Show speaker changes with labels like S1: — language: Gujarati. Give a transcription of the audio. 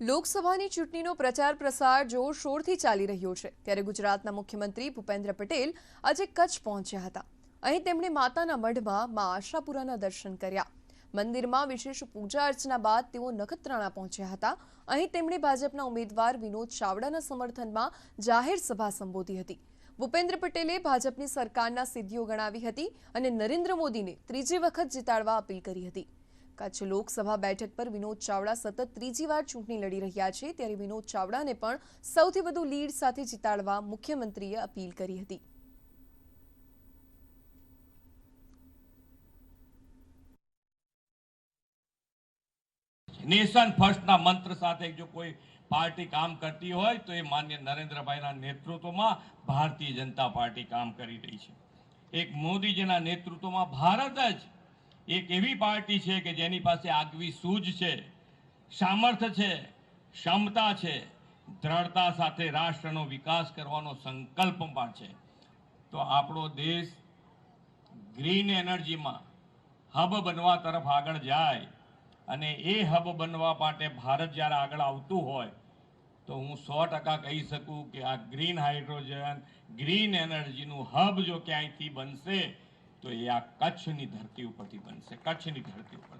S1: લોકસભાની ચૂંટણીનો પ્રચાર પ્રસાર જોરશોરથી ચાલી રહ્યો છે. ત્યારે ગુજરાતના મુખ્યમંત્રી ભૂપેન્દ્ર પટેલ આજે કચ્છ પહોંચ્યા હતા. અહીં તેમણે માતાના મઢમાં મા આશાપુરાના દર્શન કર્યા. મંદિરમાં વિશેષ પૂજા અર્ચના બાદ તેઓ નખત્રાણા પહોંચ્યા હતા. અહીં તેમણે ભાજપના ઉમેદવાર વિનોદ ચાવડાના સમર્થનમાં જાહેર સભા સંબોધી હતી. ભૂપેન્દ્ર પટેલે ભાજપની સરકારના સિદ્ધિઓ ગણાવી હતી અને નરેન્દ્ર મોદીને ત્રીજી વખત જીતાડવા અપીલ કરી હતી. કચ્છ લોકસભા બેઠક પર વિનોદ ચાવડા સતત ત્રીજી વાર ચૂંટણી લડી રહ્યા છે, ત્યારે વિનોદ ચાવડાને પણ સૌથી વધુ લીડ સાથે જીતાડવા મુખ્યમંત્રીએ અપીલ કરી હતી.
S2: નેશન ફર્સ્ટના મંત્ર સાથે જો કોઈ પાર્ટી કામ કરતી હોય, તો એ માન્ય નરેન્દ્રભાઈના નેતૃત્વમાં ભારતીય જનતા પાર્ટી કામ કરી રહી છે. એક મોદીજીના નેતૃત્વમાં ભારત જ એક એવી પાર્ટી છે કે જેની પાસે આગવી સૂઝ છે સામર્થ્ય છે, ક્ષમતા છે, દ્રઢતા સાથે રાષ્ટ્રનો વિકાસ કરવાનો સંકલ્પ પણ છે. તો આપણો દેશ ગ્રીન એનર્જીમાં હબ બનવા તરફ આગળ જાય અને એ હબ બનવા માટે ભારત જ્યારે આગળ આવતું હોય, તો હું સો ટકા કહી શકું કે આ ગ્રીન હાઇડ્રોજન, ગ્રીન એનર્જીનું હબ જો ક્યાંયથી બનશે તો એ આ કચ્છની ધરતી ઉપરથી બનશે કચ્છની ધરતી ઉપરથી.